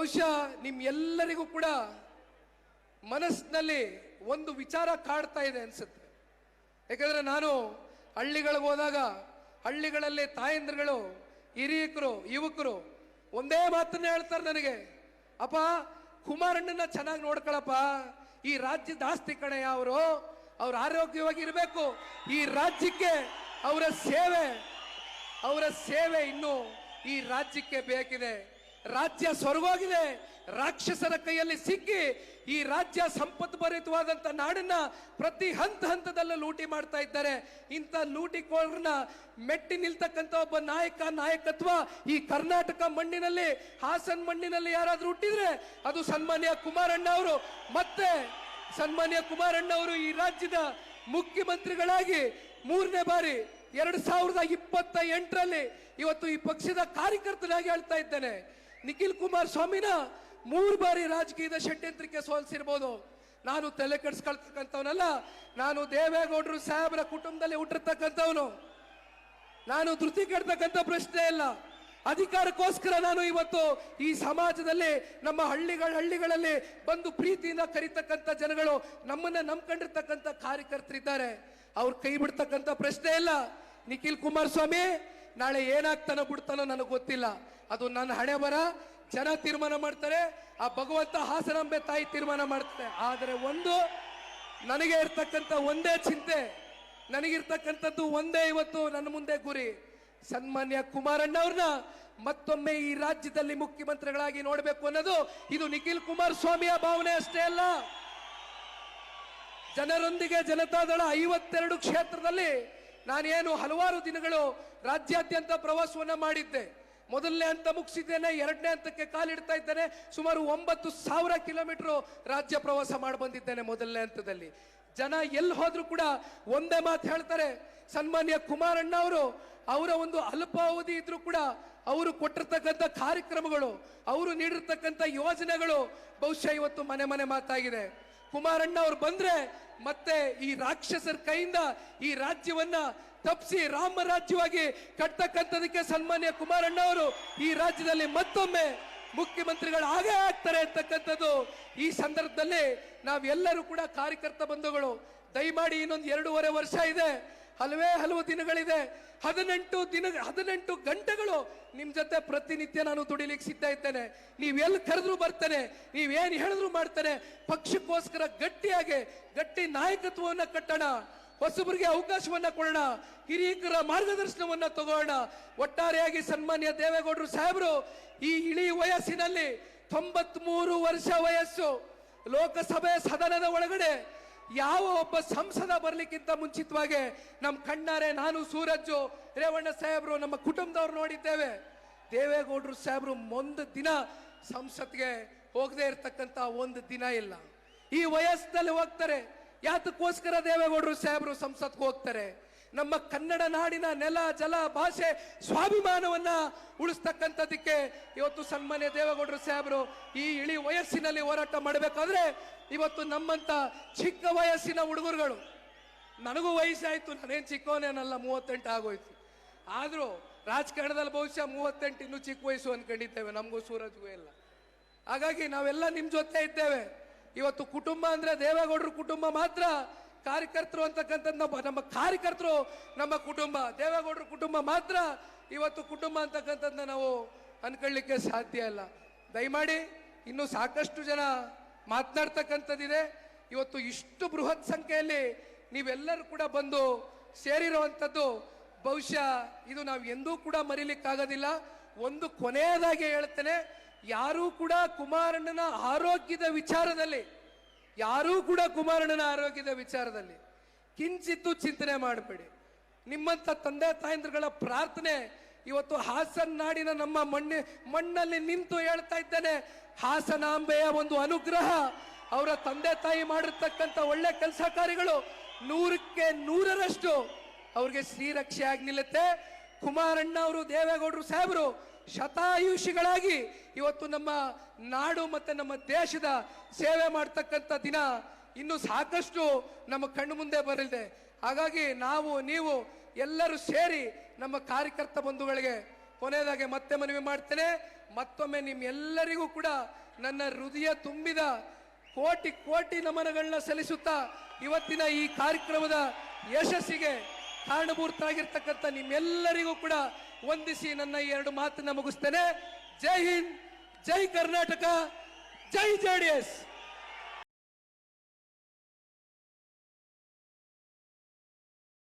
ಬಹುಶಃ ನಿಮ್ಮೆಲ್ಲರಿಗೂ ಕೂಡ ಮನಸ್ಸಿನಲ್ಲಿ ಒಂದು ವಿಚಾರ ಕಾಡ್ತಾ ಇದೆ ಅನ್ಸುತ್ತೆ. ಯಾಕಂದ್ರೆ ನಾನು ಹಳ್ಳಿಗಳಿಗೆ ಹೋದಾಗ ಹಳ್ಳಿಗಳಲ್ಲಿ ತಾಯಂದ್ರಗಳು, ಹಿರಿಯಕರು, ಯುವಕರು ಒಂದೇ ಮಾತನ್ನ ಹೇಳ್ತಾರೆ ನನಗೆ. ಅಪ್ಪ ಕುಮಾರಣ್ಣನ ಚೆನ್ನಾಗಿ ನೋಡ್ಕೊಳಪ್ಪ. ಈ ರಾಜ್ಯದ ಆಸ್ತಿ ಕಣೆ ಅವರು ಅವ್ರ ಆರೋಗ್ಯವಾಗಿ ಇರಬೇಕು. ಈ ರಾಜ್ಯಕ್ಕೆ ಅವರ ಸೇವೆ ಅವರ ಸೇವೆ ಇನ್ನು ಈ ರಾಜ್ಯಕ್ಕೆ ಬೇಕಿದೆ. ರಾಜ್ಯ ಸ್ವರ್ಗವಾಗಿದೆ. ರಾಕ್ಷಸರ ಕೈಯಲ್ಲಿ ಸಿಕ್ಕಿ ಈ ರಾಜ್ಯ ಸಂಪತ್ಭರಿತವಾದಂತ ನಾಡನ್ನ ಪ್ರತಿ ಹಂತ ಹಂತದಲ್ಲೂ ಲೂಟಿ ಮಾಡ್ತಾ ಇದ್ದಾರೆ. ಇಂಥ ಲೂಟಿಕೋರನ್ನ ಮೆಟ್ಟಿ ನಿಲ್ತಕ್ಕಂಥ ಒಬ್ಬ ನಾಯಕ, ನಾಯಕತ್ವ ಈ ಕರ್ನಾಟಕ ಮಣ್ಣಿನಲ್ಲಿ, ಹಾಸನ್ ಮಣ್ಣಿನಲ್ಲಿ ಯಾರಾದ್ರೂ ಹುಟ್ಟಿದ್ರೆ ಅದು ಸನ್ಮಾನ್ಯ ಕುಮಾರಣ್ಣ ಅವರು. ಮತ್ತೆ ಸನ್ಮಾನ್ಯ ಕುಮಾರಣ್ಣ ಅವರು ಈ ರಾಜ್ಯದ ಮುಖ್ಯಮಂತ್ರಿಗಳಾಗಿ ಮೂರನೇ ಬಾರಿ ಎರಡು ಸಾವಿರದ ಇಪ್ಪತ್ತ ಎಂಟರಲ್ಲಿ ಇವತ್ತು ಈ ಪಕ್ಷದ ಕಾರ್ಯಕರ್ತನಾಗಿ ಹೇಳ್ತಾ ಇದ್ದೇನೆ. ನಿಖಿಲ್ ಕುಮಾರ್ ಸ್ವಾಮಿನ ಮೂರು ಬಾರಿ ರಾಜಕೀಯದ ಷಡ್ಯಂತ್ರಕ್ಕೆ ಸೋಲಿಸಿರ್ಬೋದು. ನಾನು ತಲೆ ಕೆಡಿಸ್ಕೊಳ್ತಕ್ಕಂಥವನಲ್ಲ, ನಾನು ದೇವೇಗೌಡರು ಸಾಹೇಬರ ಕುಟುಂಬದಲ್ಲಿ ಹುಟ್ಟಿರ್ತಕ್ಕಂಥವನು. ನಾನು ಧೃತಿ ಕೆಡ್ತಕ್ಕಂಥ ಪ್ರಶ್ನೆ ಇಲ್ಲ. ಅಧಿಕಾರಕ್ಕೋಸ್ಕರ ನಾನು ಇವತ್ತು ಈ ಸಮಾಜದಲ್ಲಿ, ನಮ್ಮ ಹಳ್ಳಿಗಳ ಹಳ್ಳಿಗಳಲ್ಲಿ ಬಂದು ಪ್ರೀತಿಯಿಂದ ಕರೀತಕ್ಕಂಥ ಜನಗಳು ನಮ್ಮನ್ನ ನಂಬ್ಕೊಂಡಿರ್ತಕ್ಕಂಥ ಕಾರ್ಯಕರ್ತರಿದ್ದಾರೆ. ಅವ್ರು ಕೈ ಬಿಡ್ತಕ್ಕಂಥ ಪ್ರಶ್ನೆ ಇಲ್ಲ. ನಿಖಿಲ್ ಕುಮಾರಸ್ವಾಮಿ ನಾಳೆ ಏನಾಗ್ತಾನೋ ಬಿಡ್ತಾನೋ ನನಗೆ ಗೊತ್ತಿಲ್ಲ. ಅದು ನನ್ನ ಹಣೆ ಬರ. ಜನ ತೀರ್ಮಾನ ಮಾಡ್ತಾರೆ. ಆ ಭಗವಂತ ಹಾಸನಾಂಬೆ ತಾಯಿ ತೀರ್ಮಾನ ಮಾಡ್ತಾರೆ ಆದರೆ ಒಂದು ನನಗೆ ಇರ್ತಕ್ಕಂಥ ಒಂದೇ ಚಿಂತೆ, ನನಗಿರ್ತಕ್ಕಂಥದ್ದು ಒಂದೇ ಇವತ್ತು ನನ್ನ ಮುಂದೆ ಗುರಿ. ಸನ್ಮಾನ್ಯ ಕುಮಾರಣ್ಣ ಅವ್ರನ್ನ ಮತ್ತೊಮ್ಮೆ ಈ ರಾಜ್ಯದಲ್ಲಿ ಮುಖ್ಯಮಂತ್ರಿಗಳಾಗಿ ನೋಡಬೇಕು ಅನ್ನೋದು ಇದು ನಿಖಿಲ್ ಕುಮಾರಸ್ವಾಮಿಯ ಭಾವನೆ ಅಷ್ಟೇ ಅಲ್ಲ. ಜನರೊಂದಿಗೆ ಜನತಾದಳ ಐವತ್ತೆರಡು ಕ್ಷೇತ್ರದಲ್ಲಿ ನಾನೇನು ಹಲವಾರು ದಿನಗಳು ರಾಜ್ಯಾದ್ಯಂತ ಪ್ರವಾಸವನ್ನ ಮಾಡಿದ್ದೆ. ಮೊದಲನೇ ಹಂತ ಮುಗಿಸಿದ್ದೇನೆ, ಎರಡನೇ ಹಂತಕ್ಕೆ ಕಾಲಿಡ್ತಾ ಇದ್ದೇನೆ. ಸುಮಾರು ಒಂಬತ್ತು ಸಾವಿರ ಕಿಲೋಮೀಟರ್ ರಾಜ್ಯ ಪ್ರವಾಸ ಮಾಡಿ ಬಂದಿದ್ದೇನೆ ಮೊದಲನೇ ಹಂತದಲ್ಲಿ. ಜನ ಎಲ್ಲಿ ಹೋದ್ರು ಕೂಡ ಒಂದೇ ಮಾತು ಹೇಳ್ತಾರೆ, ಸನ್ಮಾನ್ಯ ಕುಮಾರಣ್ಣ ಅವರು, ಅವರ ಒಂದು ಅಲ್ಪಾವಧಿ ಇದ್ರೂ ಕೂಡ ಅವರು ಕೊಟ್ಟಿರ್ತಕ್ಕಂಥ ಕಾರ್ಯಕ್ರಮಗಳು, ಅವರು ನೀಡಿರ್ತಕ್ಕಂಥ ಯೋಜನೆಗಳು, ಬಹುಶಃ ಇವತ್ತು ಮನೆ ಮನೆ ಮಾತಾಗಿದೆ. ಕುಮಾರಣ್ಣ ಅವ್ರು ಬಂದ್ರೆ ಮತ್ತೆ ಈ ರಾಕ್ಷಸರ ಕೈಯಿಂದ ಈ ರಾಜ್ಯವನ್ನ ತಪ್ಪಿಸಿ ರಾಮ ರಾಜ್ಯವಾಗಿ ಕಟ್ಟತಕ್ಕಂಥದಕ್ಕೆ ಸನ್ಮಾನ್ಯ ಕುಮಾರಣ್ಣ ಅವರು ಈ ರಾಜ್ಯದಲ್ಲಿ ಮತ್ತೊಮ್ಮೆ ಮುಖ್ಯಮಂತ್ರಿಗಳು ಆಗೇ ಆಗ್ತಾರೆ ಅಂತಕ್ಕಂಥದ್ದು. ಈ ಸಂದರ್ಭದಲ್ಲಿ ನಾವೆಲ್ಲರೂ ಕೂಡ ಕಾರ್ಯಕರ್ತ ಬಂಧುಗಳು, ದಯಮಾಡಿ ಇನ್ನೊಂದು ಎರಡೂವರೆ ವರ್ಷ ಇದೆ. ಹಲವೇ ಹಲವು ದಿನಗಳಿದೆ. ಹದಿನೆಂಟು ದಿನ, ಹದಿನೆಂಟು ಗಂಟೆಗಳು ನಿಮ್ಮ ಜೊತೆ ಪ್ರತಿನಿತ್ಯ ನಾನು ದುಡಿಲಿಕ್ಕೆ ಸಿದ್ಧ ಇದ್ದೇನೆ. ನೀವೆಲ್ಲಿ ಕರೆದ್ರು ಬರ್ತೇನೆ ನೀವೇನು ಹೇಳಿದ್ರು ಮಾಡ್ತೇನೆ. ಪಕ್ಷಕ್ಕೋಸ್ಕರ ಗಟ್ಟಿಯಾಗಿ, ಗಟ್ಟಿ ನಾಯಕತ್ವವನ್ನ ಕಟ್ಟೋಣ. ಹೊಸಬರಿಗೆ ಅವಕಾಶವನ್ನ ಕೊಡೋಣ. ಹಿರಿಯಕರ ಮಾರ್ಗದರ್ಶನವನ್ನ ತಗೋಣ. ಒಟ್ಟಾರೆಯಾಗಿ ಸನ್ಮಾನ್ಯ ದೇವೇಗೌಡರು ಸಾಹೇಬರು, ಈ ಇಳಿ ವಯಸ್ಸಿನಲ್ಲಿ ತೊಂಬತ್ ಮೂರು ವರ್ಷ ವಯಸ್ಸು. ಲೋಕಸಭೆ ಸದನದ ಒಳಗಡೆ ಯಾವ ಒಬ್ಬ ಸಂಸದ ಬರ್ಲಿಕ್ಕಿಂತ ಮುಂಚಿತವಾಗಿ ನಮ್ಮ ಕಣ್ಣಾರೆ, ನಾನು ಸೂರಜ್ಜು, ರೇವಣ್ಣ ಸಾಹೇಬ್ರು, ನಮ್ಮ ಕುಟುಂಬದವ್ರು ನೋಡಿದ್ದೇವೆ. ದೇವೇಗೌಡರು ಸಾಹೇಬ್ರು ಒಂದು ದಿನ ಸಂಸತ್ಗೆ ಹೋಗದೆ ಇರತಕ್ಕಂತ ಒಂದು ದಿನ ಇಲ್ಲ. ಈ ವಯಸ್ಸಿನಲ್ಲಿ ಹೋಗ್ತಾರೆ. ಯಾತಕ್ಕೋಸ್ಕರ ದೇವೇಗೌಡರು ಸಾಹೇಬ್ರು ಸಂಸತ್ಗೆ ಹೋಗ್ತಾರೆ? ನಮ್ಮ ಕನ್ನಡ ನಾಡಿನ ನೆಲ, ಜಲ, ಭಾಷೆ ಸ್ವಾಭಿಮಾನವನ್ನ ಉಳಿಸ್ತಕ್ಕಂಥದ್ದಕ್ಕೆ ಇವತ್ತು ಸನ್ಮಾನ್ಯ ದೇವೇಗೌಡರು ಸಾಹೇಬರು ಈ ಇಳಿ ವಯಸ್ಸಿನಲ್ಲಿ ಹೋರಾಟ ಮಾಡಬೇಕಾದ್ರೆ ಇವತ್ತು ನಮ್ಮಂತ ಚಿಕ್ಕ ವಯಸ್ಸಿನ ಹುಡುಗರುಗಳು, ನನಗೂ ವಯಸ್ಸಾಯ್ತು, ನಾನೇನು ಚಿಕ್ಕವನೇನಲ್ಲ ಮೂವತ್ತೆಂಟು ಆಗೋಯ್ತು. ಆದರೂ ರಾಜಕಾರಣದಲ್ಲಿ ಬಹುಶಃ ಮೂವತ್ತೆಂಟು ಇನ್ನೂ ಚಿಕ್ಕ ವಯಸ್ಸು ಅನ್ಕೊಂಡಿದ್ದೇವೆ, ನಮಗೂ ಸೂರಜ್ಗೂ ಎಲ್ಲ ಹಾಗಾಗಿ ನಾವೆಲ್ಲ ನಿಮ್ಮ ಜೊತೆ ಇದ್ದೇವೆ. ಇವತ್ತು ಕುಟುಂಬ ಅಂದ್ರೆ ದೇವೇಗೌಡರ ಕುಟುಂಬ ಮಾತ್ರ ಕಾರ್ಯಕರ್ತರು ಅಂತಕ್ಕಂಥದ್ದು ನಮ್ಮ ನಮ್ಮ ಕಾರ್ಯಕರ್ತರು ನಮ್ಮ ಕುಟುಂಬ. ದೇವೇಗೌಡರ ಕುಟುಂಬ ಮಾತ್ರ ಇವತ್ತು ಕುಟುಂಬ ಅಂತಕ್ಕಂಥದ್ದನ್ನ ನಾವು ಅನ್ಕೊಳ್ಳಿಕ್ಕೆ ಸಾಧ್ಯ ಇಲ್ಲ. ದಯಮಾಡಿ ಇನ್ನು ಸಾಕಷ್ಟು ಜನ ಮಾತನಾಡ್ತಕ್ಕಂಥದ್ದಿದೆ. ಇವತ್ತು ಇಷ್ಟು ಬೃಹತ್ ಸಂಖ್ಯೆಯಲ್ಲಿ ನೀವೆಲ್ಲರೂ ಕೂಡ ಬಂದು ಸೇರಿರುವಂಥದ್ದು ಬಹುಶಃ ಇದು ನಾವು ಎಂದೂ ಕೂಡ ಮರೀಲಿಕ್ಕಾಗೋದಿಲ್ಲ. ಒಂದು ಕೊನೆಯದಾಗಿ ಹೇಳ್ತೇನೆ, ಯಾರೂ ಕೂಡ ಕುಮಾರಣ್ಣನ ಆರೋಗ್ಯದ ವಿಚಾರದಲ್ಲಿ ಯಾರೂ ಕೂಡ ಕುಮಾರಣ್ಣನ ಆರೋಗ್ಯದ ವಿಚಾರದಲ್ಲಿ ಕಿಂಚಿತ್ತು ಚಿಂತನೆ ಮಾಡಬೇಡಿ. ನಿಮ್ಮಂಥ ತಂದೆ ತಾಯಂದ್ರಗಳ ಪ್ರಾರ್ಥನೆ ಇವತ್ತು ಹಾಸನ ನಾಡಿನ ನಮ್ಮ ಮಣ್ಣಿ, ಮಣ್ಣಲ್ಲಿ ನಿಂತು ಹೇಳ್ತಾ ಇದ್ದೇನೆ. ಹಾಸನಾಂಬೆಯ ಒಂದು ಅನುಗ್ರಹ ಅವರ ತಂದೆ ತಾಯಿ ಮಾಡಿರ್ತಕ್ಕಂಥ ಒಳ್ಳೆ ಕೆಲಸ ಕಾರ್ಯಗಳು ನೂರಕ್ಕೆ ನೂರರಷ್ಟು ಅವ್ರಿಗೆ ಶ್ರೀರಕ್ಷೆ ಆಗಿ ನಿಲ್ಲುತ್ತೆ. ಕುಮಾರಣ್ಣ ಅವರು ದೇವೇಗೌಡರು ಸಾಹೇಬರು ಶತಾಯುಷಿಗಳಾಗಿ ಇವತ್ತು ನಮ್ಮ ನಾಡು ಮತ್ತೆ ನಮ್ಮ ದೇಶದ ಸೇವೆ ಮಾಡ್ತಕ್ಕಂಥ ದಿನ ಇನ್ನು ಸಾಕಷ್ಟು ನಮ್ಮ ಕಣ್ಣು ಮುಂದೆ ಬರಲಿದೆ. ಹಾಗಾಗಿ ನಾವು, ನೀವು ಎಲ್ಲರೂ ಸೇರಿ ನಮ್ಮ ಕಾರ್ಯಕರ್ತ ಬಂಧುಗಳಿಗೆ ಕೊನೆಯದಾಗಿ ಮತ್ತೆ ಮನವಿ ಮಾಡ್ತೇನೆ. ಮತ್ತೊಮ್ಮೆ ನಿಮ್ಮೆಲ್ಲರಿಗೂ ಕೂಡ ನನ್ನ ಹೃದಯ ತುಂಬಿದ ಕೋಟಿ ಕೋಟಿ ನಮನಗಳನ್ನ ಸಲ್ಲಿಸುತ್ತಾ ಇವತ್ತಿನ ಈ ಕಾರ್ಯಕ್ರಮದ ಯಶಸ್ಸಿಗೆ ಕಾರಣಭೂತರಾಗಿರ್ತಕ್ಕಂಥ ನಿಮ್ಮೆಲ್ಲರಿಗೂ ಕೂಡ ವಂದಿಸಿ ನನ್ನ ಎರಡು ಮಾತನ್ನ ಮುಗಿಸ್ತೇನೆ. ಜೈ ಹಿಂದ್ ಜೈ ಕರ್ನಾಟಕ ಜೈ ಜೆಡಿಎಸ್